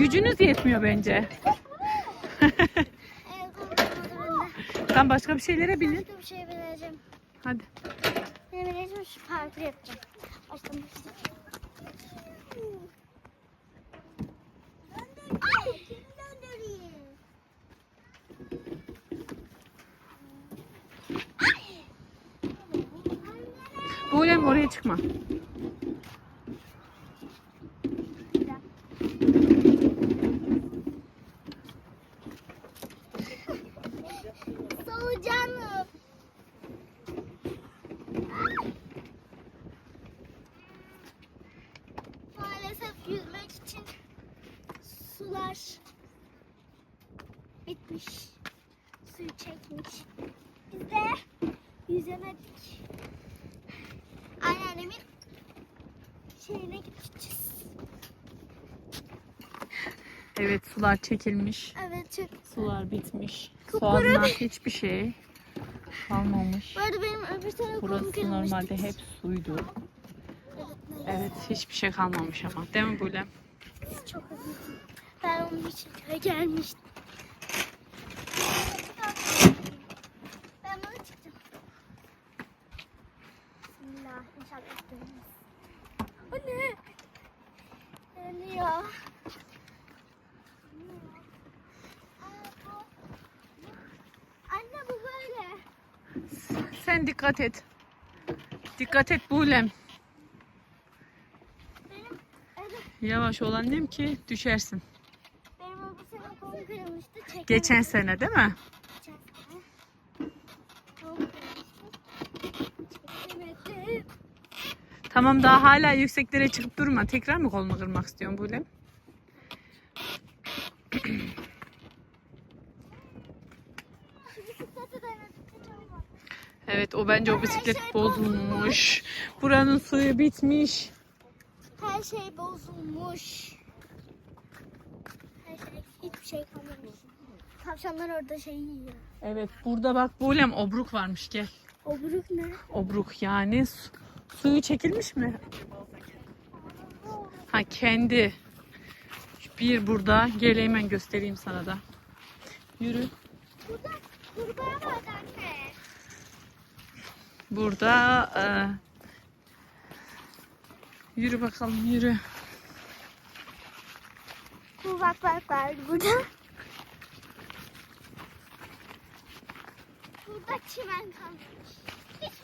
Gücünüz yetmiyor bence. Sen başka bir şeylere binin. Başka bir şey vereceğim. Hadi. Ne vereceğim? Şu parkur yapacağım. Ay! Buğlem oraya çıkma. Sular bitmiş. Suyu çekmiş. Biz de yüzemedik. Anneannemin şeyine gideceğiz. Evet sular çekilmiş. Evet çok. Sular bitmiş. Bir- hiçbir şey kalmamış. Bu arada benim öbür tarafım Burası kırılmıştı. normalde hep suydu. Evet hiçbir şey kalmamış ama. Değil mi Buğlem? Çok üzüldüm. Ben onun için gelmiştim. Ben bunu çıktım. Bismillah. İnşallah dönmez. O ne? Dönüyor. Anne bu böyle. Sen dikkat et. Dikkat et evet, Yavaş ol annem ki düşersin. Kırılmıştı. Çekemedim. Geçen sene değil mi? Tamam daha hala yükseklere çıkıp durma. Tekrar mı kolunu kırmak istiyorsun bak. Evet o bence o bisiklet bozulmuş. Buranın suyu bitmiş. Her şey bozulmuş. Hiçbir şey kalmamış. Tavşanlar orada şey yiyor. Evet burada bak Buğlem obruk varmış gel. Obruk ne? Obruk yani su- suyu çekilmiş mi? Ha kendi. Bir burada. Gel hemen göstereyim sana da. Yürü. Burada kurbağa var anne. Burada e, yürü bakalım yürü. Kurbaklar var burada. Burada çimen kalmış.